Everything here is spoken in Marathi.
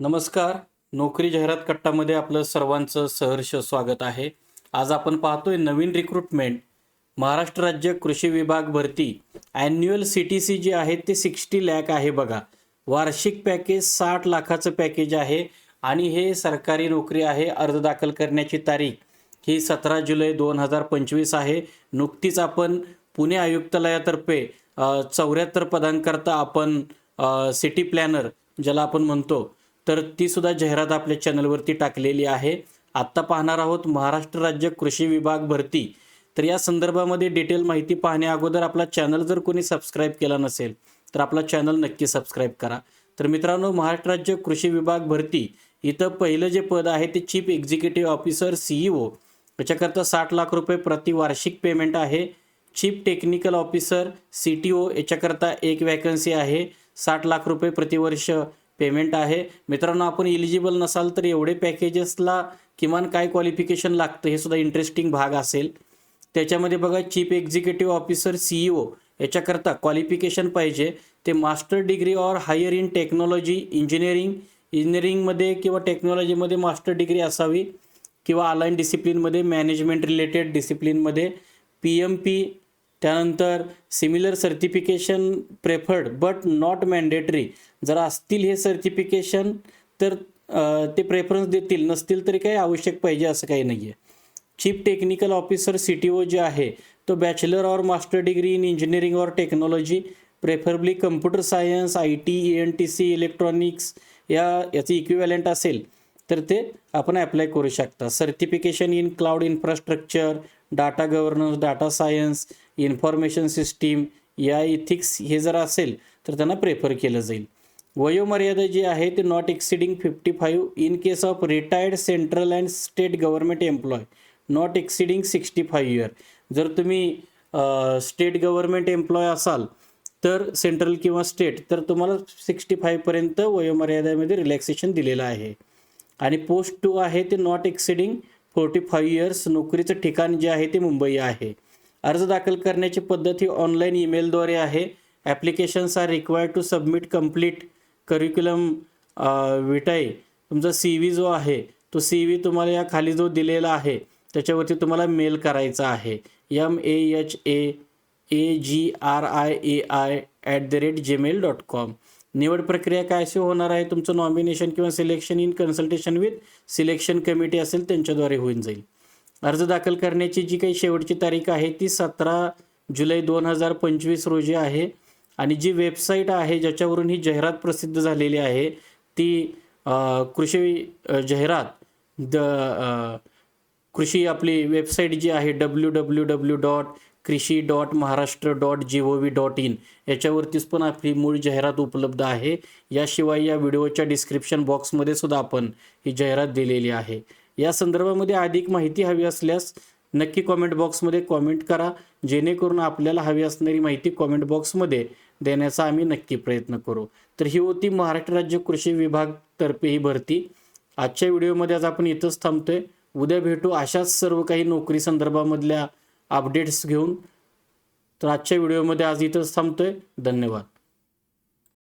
नमस्कार. नोकरी जाहिरात कट्टामध्ये आपलं सर्वांचं सहर्ष स्वागत आहे. आज आपण पाहतोय नवीन रिक्रुटमेंट महाराष्ट्र राज्य कृषी विभाग भरती. ॲन्युअल सी टी सी जे आहे ते सिक्स्टी लॅक आहे बघा. वार्षिक पॅकेज साठ लाखाचं पॅकेज आहे आणि हे सरकारी नोकरी आहे अर्ज दाखल करण्याची तारीख. ही सतरा जुलै दोन हजार पंचवीस आहे. नुकतीच आपण पुणे आयुक्तालयातर्फे चौऱ्याहत्तर पदांकरता आपण सिटी प्लॅनर ज्याला आपण म्हणतो तर ती सुद्धा जाहिरात आपल्या चॅनलवरती टाकलेली आहे. आत्ता पाहणार आहोत महाराष्ट्र राज्य कृषी विभाग भरती. तर या संदर्भामध्ये डिटेल माहिती पाहण्या अगोदर आपला चॅनल जर कोणी सबस्क्राईब केला नसेल तर आपला चॅनल नक्की सबस्क्राईब करा. तर मित्रांनो महाराष्ट्र राज्य कृषी विभाग भरती. इथं पहिलं जे पद आहे ते चीफ एक्झिक्युटिव्ह ऑफिसर सीईओ याच्याकरता साठ लाख रुपये प्रति वार्षिक पेमेंट आहे. Chief technical officer C T O. याच्याकरता एक वॅकन्सी आहे. साठ लाख रुपये प्रतिवर्ष पेमेंट आहे. मित्रांनो आपण इलिजिबल नसाल तर एवढे पॅकेजेसला किमान काय क्वालिफिकेशन लागतं हे सुद्धा इंटरेस्टिंग भाग असेल. त्याच्यामध्ये बघा चीफ एक्झिक्युटिव्ह ऑफिसर सीईओ याच्याकरता क्वालिफिकेशन पाहिजे. ते master degree or higher in technology engineering इंजिनिअरिंगमध्ये किंवा टेक्नॉलॉजीमध्ये मास्टर डिग्री असावी किंवा अलाइन डिसिप्लिनमध्ये मॅनेजमेंट रिलेटेड डिसिप्लिनमध्ये पी एम पी त्यानंतर similar certification preferred but not mandatory जर असतील हे सर्टिफिकेशन तर ते प्रेफरन्स देतील. नसतील तरी काही आवश्यक पाहिजे असं काही नाही आहे chief technical officer C T O जे आहे तो bachelor or master degree in engineering or technology preferably computer science I T E N T C electronics या याची इक्विव्हॅलेंट असेल तर ते आपण अप्लाय करू शकता. Certification in cloud infrastructure data governance data science information system या इथिक्स हे जर असेल तर त्यांना प्रेफर केलं जाईल. वयोमर्यादा जी आहे ते not exceeding fifty five in case of retired central and state government employ not exceeding sixty five year जर तुम्ही स्टेट गव्हर्नमेंट एम्प्लॉय असाल तर सेंट्रल किंवा स्टेट तर तुम्हाला सिक्स्टी फाईव्हपर्यंत वयोमर्यादेमध्ये रिलॅक्सेशन दिलेलं आहे. आणि पोस्ट टू आहे ते not exceeding forty five years नोकरीचं ठिकाण जे आहे ते मुंबई आहे. अर्ज दाखल करण्याची पद्धत ही ऑनलाईन ईमेलद्वारे आहे. Applications are required to submit complete curriculum vitae तुमचा सी व्ही जो आहे तो सी व्ही तुम्हाला या खाली जो दिलेला आहे त्याच्यावरती तुम्हाला मेल करायचा आहे. M A H A A G R I A I at the rate Gmail dot com निवड प्रक्रिया काय अशी होणार आहे? तुमचं नॉमिनेशन किंवा selection in consultation with selection committee असेल त्यांच्याद्वारे होऊन जाईल. अर्ज दाखल करण्याची जी काही शेवटची तारीख आहे ती सतरा जुलै दोन हजार पंचवीस रोजी आहे. आणि जी वेबसाईट आहे ज्याच्यावरून ही जाहिरात प्रसिद्ध झालेली आहे ती कृषी जाहिरात द कृषी आपली वेबसाईट जी आहे W W W dot krishi dot Maharashtra dot G O V dot in याच्यावरतीच पण आपली मूळ जाहिरात उपलब्ध आहे. याशिवाय या व्हिडिओच्या डिस्क्रिप्शन बॉक्समध्ये सुद्धा आपण ही जाहिरात दिलेली आहे. या संदर्भामध्ये अधिक माहिती हवी असल्यास नक्की कॉमेंट बॉक्समध्ये कॉमेंट करा. जेणेकरून आपल्याला हवी असणारी माहिती कॉमेंट बॉक्समध्ये देण्याचा आम्ही नक्की प्रयत्न करू. तर ही होती महाराष्ट्र राज्य कृषी विभागतर्फे ही भरती. आजच्या व्हिडिओमध्ये आज आपण इथंच थांबतोय. उद्या भेटू अशाच सर्व काही नोकरी संदर्भामधल्या अपडेट्स घेऊन तर आजच्या व्हिडिओमध्ये आज इथंच थांबतोय. धन्यवाद.